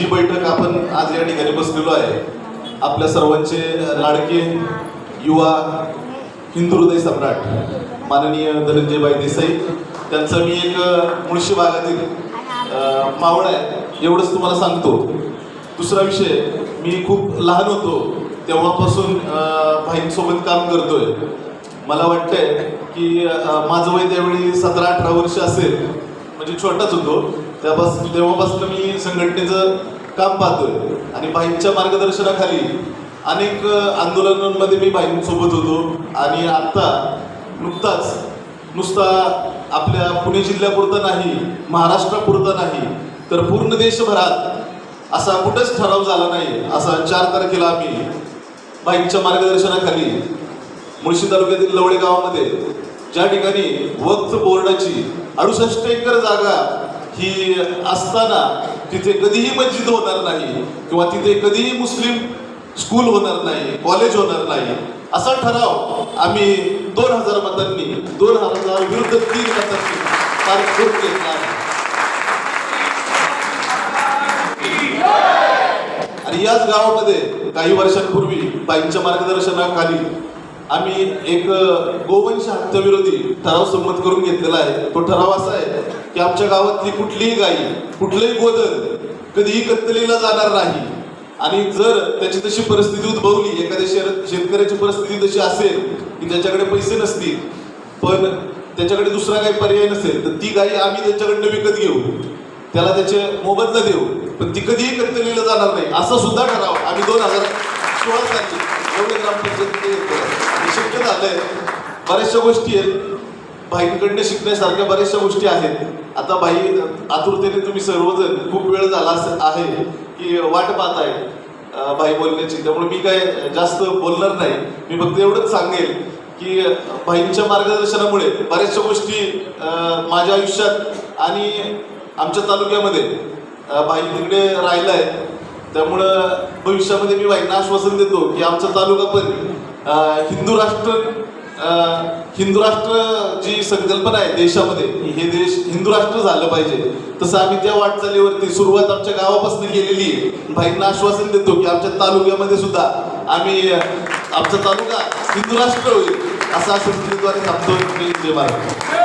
जी बैठक आपण आज या ठिकाणी बसलेलो आहे आपल्या सर्वांचे लाडके युवा हिंदू हृदय सम्राट माननीय धनंजयबाई देसाई त्यांचा मी एक मुळशी भागातील मावळ आहे एवढंच तुम्हाला सांगतो. दुसरा विषय मी खूप लहान होतो तेव्हापासून भाईंसोबत काम करतोय. मला वाटतंय की माझं वय त्यावेळी सतरा अठरा वर्ष असेल म्हणजे छोटाच होतो. त्यापासून तेव्हापासून मी संघटनेचं काम पाहतोय. आणि भाईंच्या मार्गदर्शनाखाली अनेक आंदोलनांमध्ये मी भाईंसोबत होतो. आणि आत्ता नुकताच नुसता आपल्या पुणे जिल्ह्यापुरतं नाही महाराष्ट्रापुरतं नाही तर पूर्ण देशभरात असा कुठंच ठराव झाला नाही असा चार तारखेला आम्ही बाईकच्या मार्गदर्शनाखाली मुळशी तालुक्यातील लवळे गावामध्ये ज्या ठिकाणी वक्फ बोर्डाची अडुसष्ट एकर जागा ही असताना तिथे कधीही मस्जिद होणार नाही किंवा तिथे कधीही मुस्लिम स्कूल होणार नाही कॉलेज होणार नाही असा ठराव आम्ही दोन हजार मतांनी दोन हजार विरुद्ध तीन मतांनी पार करून घेतला आणि याच गावामध्ये काही वर्षांपूर्वी बाईंच्या मार्गदर्शनाखाली आम्ही एक गोवंश हत्याविरोधी ठराव संमत करून घेतलेला आहे. तो ठराव असा आहे की आमच्या गावातली कुठलीही गाई कुठलंही गोदर कधीही कत्तलीला जाणार नाही. आणि जर त्याची तशी परिस्थिती उद्भवली एखाद्या शेर- शेतकऱ्याची परिस्थिती तशी असेल की त्याच्याकडे पैसे नसतील पण त्याच्याकडे दुसरा काही पर्याय नसेल तर ती गाई आम्ही त्याच्याकडनं विकत घेऊ. त्याला त्याचे मोबदला देऊ. पण ती कधीही कत्तलीला जाणार नाही. असा सुद्धा ठराव आम्ही दोन हजार सोळा साली एवढे ग्रामपंचायत आहे बऱ्याचशा गोष्टी आहेत. भाईंकडनं शिकण्यासारख्या बऱ्याचशा गोष्टी आहेत. आता भाई आतुरतेने तुम्ही सर्वजण खूप वेळ झाला असं आहे की वाट पाहत आहे भाई बोलण्याची. त्यामुळे मी काय जास्त बोलणार नाही. मी फक्त एवढंच सांगेल की भाईंच्या मार्गदर्शनामुळे बऱ्याचशा गोष्टी माझ्या आयुष्यात आणि आमच्या तालुक्यामध्ये भाई तिकडे राहिला आहे त्यामुळं भविष्यामध्ये मी भाईंना आश्वासन देतो की आमचा तालुका पण हिंदू राष्ट्र हिंदू राष्ट्र जी संकल्पना आहे देशामध्ये हे देश हिंदू राष्ट्र झालं पाहिजे. तसं आम्ही त्या वाटचालीवरती सुरुवात आमच्या गावापासून केलेली आहे. भाईंना आश्वासन देतो की आमच्या तालुक्यामध्ये सुद्धा आम्ही आमचा तालुका हिंदू राष्ट्र होईल. असं आश्वासन सांगतो जय महाराज.